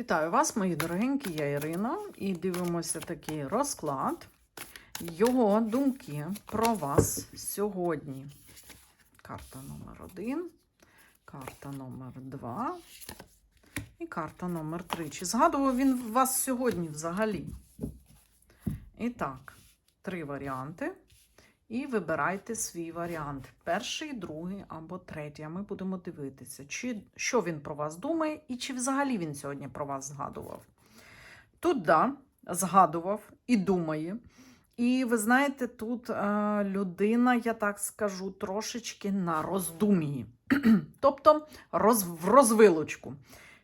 Вітаю вас, мої дорогенькі, я Ірина, і дивимося такий розклад. Його думки про вас сьогодні. Карта номер один, карта номер два і карта номер три. Чи згадував він вас сьогодні взагалі? І так, три варіанти. І вибирайте свій варіант. Перший, другий або третій. А ми будемо дивитися, чи, що він про вас думає, і чи взагалі він сьогодні про вас згадував. Тут, да, згадував і думає. І ви знаєте, тут е, людина, я так скажу, трошечки на роздумії. тобто роз, в розвилочку.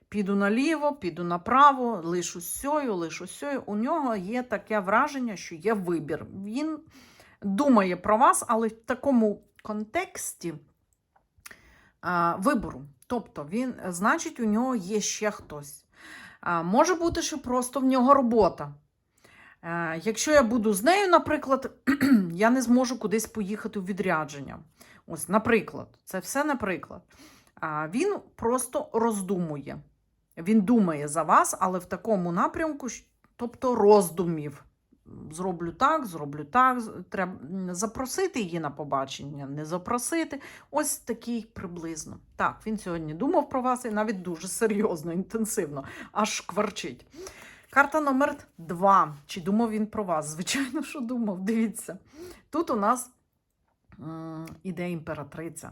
Піду наліво, піду направо, лишу сьою, лишу сьою. У нього є таке враження, що є вибір. Він думає про вас, але в такому контексті а, вибору. Тобто, він, значить, у нього є ще хтось. А, може бути, що просто в нього робота. А, якщо я буду з нею, наприклад, я не зможу кудись поїхати у відрядження. Ось, наприклад, це все наприклад. А, він просто роздумує. Він думає за вас, але в такому напрямку, тобто роздумів зроблю так, зроблю так. Треба запросити її на побачення, не запросити. Ось такий приблизно. Так, він сьогодні думав про вас і навіть дуже серйозно, інтенсивно, аж кварчить. Карта номер два. Чи думав він про вас? Звичайно, що думав, дивіться. Тут у нас іде імператриця.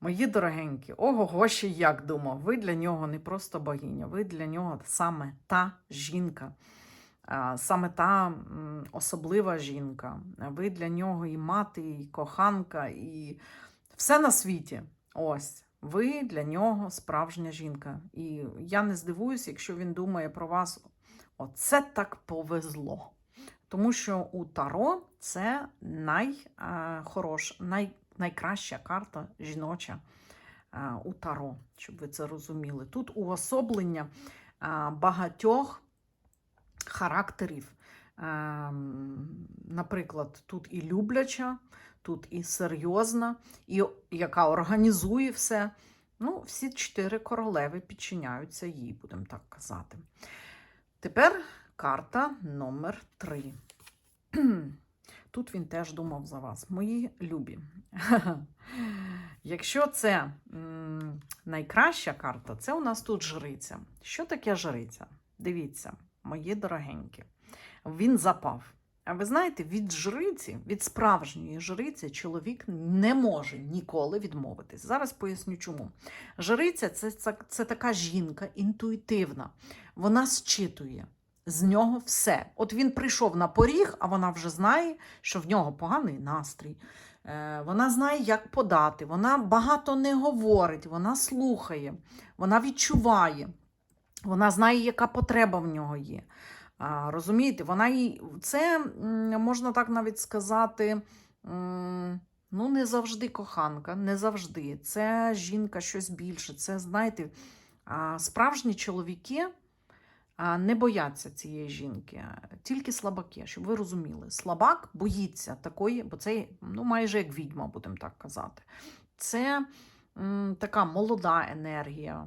Мої дорогенькі, ого, ще як думав, ви для нього не просто богиня, ви для нього саме та жінка саме та особлива жінка. Ви для нього і мати, і коханка, і все на світі. Ось. Ви для нього справжня жінка. І я не здивуюся, якщо він думає про вас. Оце так повезло. Тому що у Таро це найхорош, най, найкраща карта жіноча у Таро, щоб ви це розуміли. Тут уособлення багатьох характерів. Ем, наприклад, тут і любляча, тут і серйозна, і яка організує все. Ну, всі чотири королеви підчиняються їй, будемо так казати. Тепер карта номер три. Тут він теж думав за вас. Мої любі. Якщо це найкраща карта, це у нас тут жриця. Що таке жриця? Дивіться мої дорогенькі. Він запав. А ви знаєте, від жриці, від справжньої жриці, чоловік не може ніколи відмовитись. Зараз поясню чому. Жриця це, це, це така жінка інтуїтивна, вона зчитує. З нього все. От він прийшов на поріг, а вона вже знає, що в нього поганий настрій. Е, вона знає, як подати. Вона багато не говорить, вона слухає, вона відчуває. Вона знає, яка потреба в нього є. Розумієте, вона їй це можна так навіть сказати. Ну, не завжди коханка, не завжди. Це жінка щось більше. Це, знаєте, справжні чоловіки не бояться цієї жінки, тільки слабаки, щоб ви розуміли. Слабак боїться такої, бо це ну, майже як відьма, будемо так казати. Це м, така молода енергія.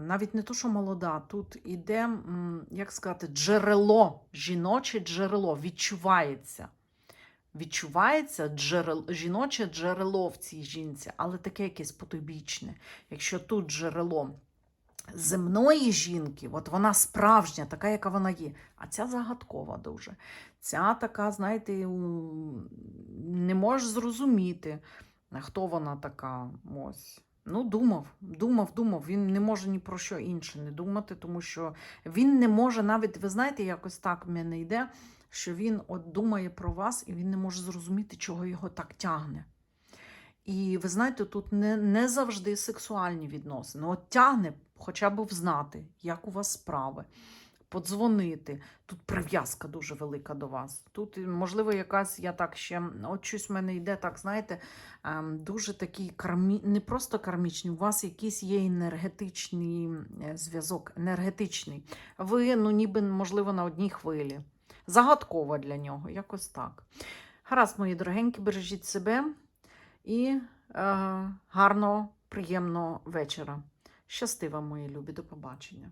Навіть не то, що молода, тут іде, як сказати, джерело, жіноче джерело відчувається. Відчувається джерело, жіноче джерело в цій жінці, але таке якесь потойбічне. Якщо тут джерело земної жінки, от вона справжня, така, яка вона є, а ця загадкова дуже. Ця така, знаєте, не можеш зрозуміти, хто вона така. ось. Ну, думав, думав, думав. Він не може ні про що інше не думати, тому що він не може навіть, ви знаєте, якось так в мене йде, що він от думає про вас і він не може зрозуміти, чого його так тягне. І ви знаєте, тут не не завжди сексуальні відносини. От тягне хоча б взнати, як у вас справи подзвонити. Тут прив'язка дуже велика до вас. Тут, можливо, якась я так ще от щось в мене йде, так, знаєте, ем, дуже такий кармі... не просто кармічний, у вас якийсь є енергетичний е, зв'язок, енергетичний. Ви, ну, ніби, можливо, на одній хвилі. Загадково для нього, якось так. Гаразд, мої дорогенькі, бережіть себе і е, гарного, приємного вечора. Щасти вам, мої любі, до побачення.